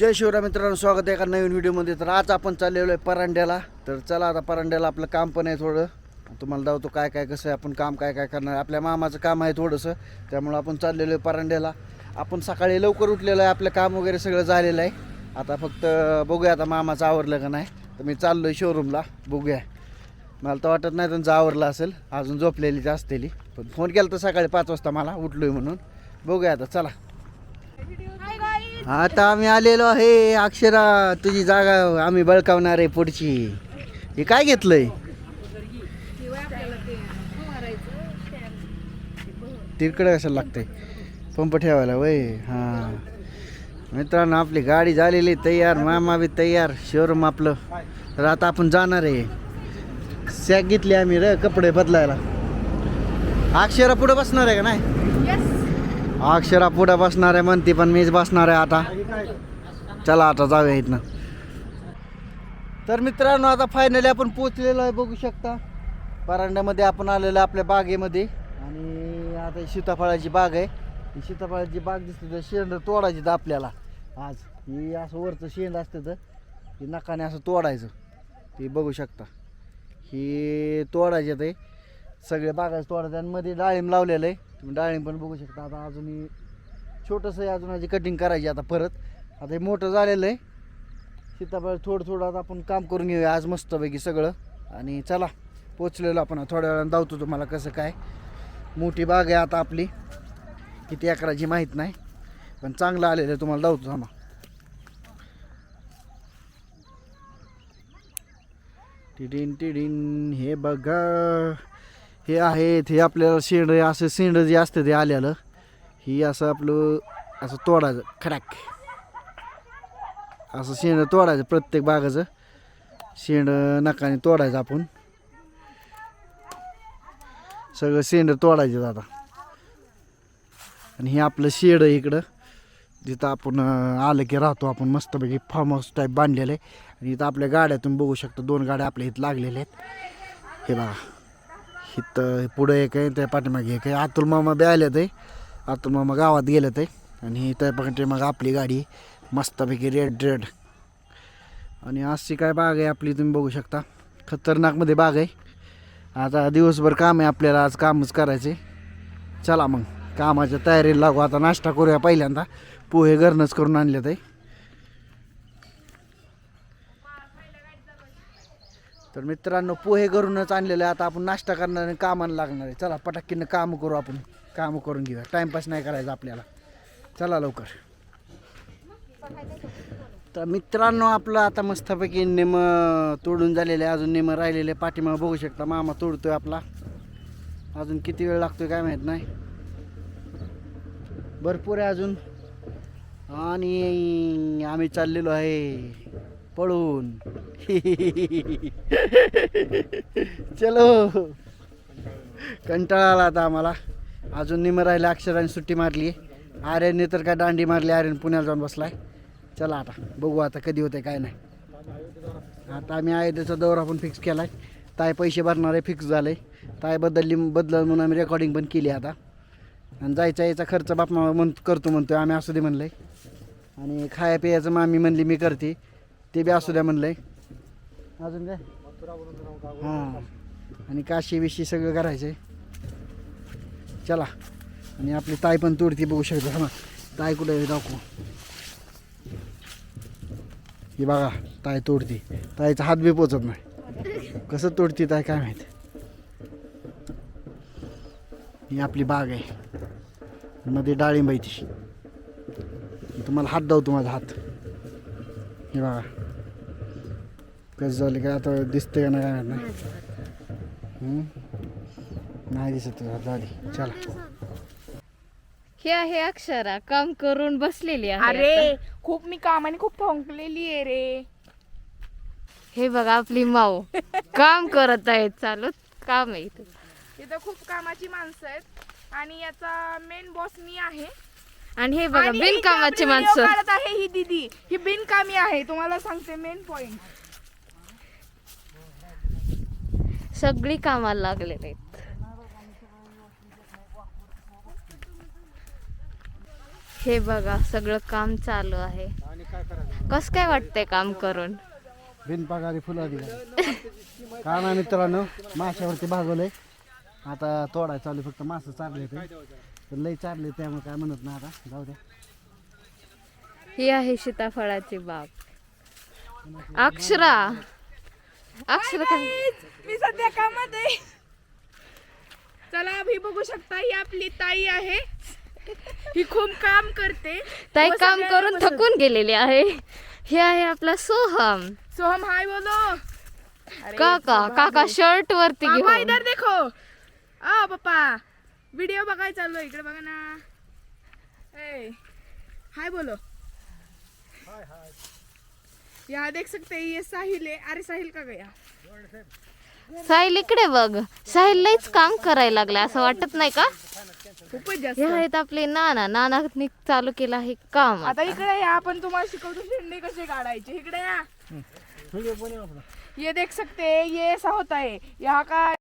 जय शिवराय मित्रांनो स्वागत आहे एका नवीन व्हिडिओमध्ये. तर आज आपण चाललेलो आहे परांड्याला. तर चला आता परांड्याला आपलं काम पण आहे थोडं. तुम्हाला दावतो काय काय कसं आहे आपण काम काय काय करणार. आपल्या मामाचं काम आहे थोडंसं. त्यामुळं आपण चाललेलो आहे परांड्याला. आपण सकाळी लवकर उठलेलं आहे आपलं काम वगैरे सगळं झालेलं आहे. आता फक्त बघूया आता मामाचं आवरलं का नाही. तर मी चाललो आहे शोरूमला बघूया. मला तर वाटत नाही त्यांचं आवरलं असेल. अजून झोपलेलीच असतेली पण फोन केला तर सकाळी पाच वाजता मला उठलो आहे म्हणून. बघूया आता चला. आता आम्ही आलेलो आहे. अक्षरा तुझी जागा आम्ही बळकावणार आहे पुढची. हे काय घेतलंय? तिकडे कसं लागतंय? पंप ठेवायला वय? हां. मित्रांनो आपली गाडी झालेली तयार मामा बी तयार शोरूम आपलं. तर आता आपण जाणार आहे. सॅक घेतली आम्ही र कपडे बदलायला. अक्षरा पुढे बसणार आहे का नाही? अक्षरा पुढं बसणार आहे म्हणते पण मीच बसणार आहे आता. चला आता जाऊया इथनं. तर मित्रांनो आता फायनली आपण पोचलेलो आहे बघू शकता. परांड्यामध्ये आपण आलेलो आहे आपल्या बागेमध्ये. आणि आता सीताफळाची बाग आहे. ही सीताफळाची बाग दिसते तर शेंड तोडायची तर आपल्याला. आज ही असं वरचं शेंड असतं तर ही नकाने असं तोडायचं. ते बघू शकता. ही तोडायचे ते. सगळे बागाचं तोडायचं आणि मध्ये डाळिंब लावलेलं आहे. तुम्ही डाळिंब पण बघू शकता. आता अजूनही छोटंसं आहे अजून याची कटिंग करायची आता परत. आता हे मोठं झालेलं आहे. सीताफळ थोडं थोडं आता आपण काम करून घेऊया. आज मस्तपैकी सगळं. आणि चला पोचलेलो आपण. थोड्या वेळानं धावतो तुम्हाला कसं काय. मोठी बाग आहे आता आपली. किती अकराची माहीत नाही. पण चांगलं आलेलं आहे तुम्हाला धावतो थांबा. टिडीन टिडीन हे बघा. हे आहेत हे आपल्याला शेंड असं शेंड जे असतं ते आलेलं ही असं आपलं असं तोडायचं खडॅक असं शेंड तोडायचं प्रत्येक बागाचं. शेंड नकाने तोडायचं आपण. सगळं शेंड तोडायचं आता. आणि हे आपलं शेड इकडं. जिथं आपण आलं की राहतो आपण मस्तपैकी. फार्म हाऊस टाईप बांधलेलं आहे. आणि इथं आपल्या गाड्यातून बघू शकतो दोन गाड्या आपल्या इथं लागलेल्या आहेत. हे बघा. इथं पुढं एक आहे त्या पाठीमागे एक आहे अतुल मामा बी आल्यात आहे अतुल मामा गावात गेलं आहे आणि त्या मग आपली गाडी मस्तपैकी रेड रेड आणि अशी काय बाग आहे आपली तुम्ही बघू शकता. खतरनाकमध्ये बाग आहे. आता दिवसभर काम आहे आपल्याला आज कामच करायचे. चला मग कामाच्या तयारीला लागू. आता नाश्ता करूया पहिल्यांदा. पोहे घरनंच करून आणले ते तर मित्रांनो पोहे घरूनच आणलेले आता आपण नाश्ता करणार आणि कामाला लागणार आहे. चला पटाकीनं काम करू आपण. काम करून घेऊया. टाइमपास नाही करायचा आपल्याला. चला लवकर. तर मित्रांनो आपलं आता मस्तपैकी नेम तोडून झालेलं आहे. अजून नेमं राहिलेले पाठीमागं बघू शकता मामा तोडतोय आपला. अजून किती वेळ लागतोय काय माहीत नाही. भरपूर आहे अजून. आणि आम्ही चाललेलो आहे. पळून. चलो. कंटाळा आला आता आम्हाला. अजून निम राहिले अक्षराने सुट्टी मारली. आर्यनने तर काय दांडी मारली आर्यन पुण्याला जाऊन बसलाय. चला आता बघू आता कधी होते काय नाही. आता आम्ही अयोध्येचा दौरा पण फिक्स केला आहे ताय पैसे भरणारे फिक्स झाले ताय बदलली बदल म्हणून आम्ही रेकॉर्डिंग पण केली आता. आणि जायचा यायचा खर्च बाप म्हण करतो म्हणतो आम्ही असू दे म्हणलं आणि खाया पियाचं मामी म्हणली मी करते. ते बी असू द्या म्हणलंय. अजून काय? हां. आणि काशी विशी सगळं करायचंय. चला. आणि आपली ताई पण तोडती बघू शकतो. हा ताई कुठे दाखवू. ही बघा ताई तोडती. ताईचा हात बी पोचत नाही. कसं तोडती ताई काय माहीत? ही आपली बाग आहे. मध्ये डाळिंब आहे ती तुम्हाला हात दावतो माझा हात. हे बघा. झालं का आता दिसतंय का नाही काय नाही दिसत चला हे आहे अक्षरा काम करून बसलेली आहे अरे. खूप मी कामाने खूप थंकलेली आहे रे. हे बघा आपली माऊ. काम करत आहे चालू काम आहे इथं. इथं खूप कामाची माणसं आहेत. आणि याचा मेन बॉस मी आहे. आणि हे बघा आणि ही जी बिनकामाची आपली video माणसं काढत आहे ही दीदी. ही बिनकामी आहे तुम्हाला सांगते मेन पॉइंट सगळी कामाला लागलेले आहेत. हे बघा सगळं काम चालू आहे. कस काय वाटतंय काम करून? बिनपगारी फुलं कारण ना मित्रांनो? माशावरती भागवलंय. आता तोडाय चालू फक्त मासं चारले ते तर लई चारले त्यामुळे काय म्हणत नाही आता. जाऊ द्या. ही आहे सीताफळाची बाग. अक्षरा! अक्षरा काय? मी सध्या कामात आहे. चला ही बघू शकता ही आपली ताई आहे. ही खूप काम करते. ताई व काम करून. थकून गेलेली आहे. हे आहे आपला सोहम. सोहम हाय बोलो. अरे, काका काका शर्ट वरती पापा घेऊन. इधर देखो. आ पप्पा व्हिडिओ बघाय चाललो इकडे बघा ना. ए हाय बोलो. यहाँ देख सकते हैं ये साहिल है। अरे साहिल का गया। साहिल इकडे बघ. साहिल लईच काम करायला लागलाय असं वाटत नाही का? खूपच जास्त. हे आहेत आपले नाना. नानानी चालू केलं आहे काम आता. इकडे या आपण तुम्हाला शिकवतो शेंडे कसे काढायचे. इकडे या. ये देख सकते हैं ये ऐसा होता है. यहाँ का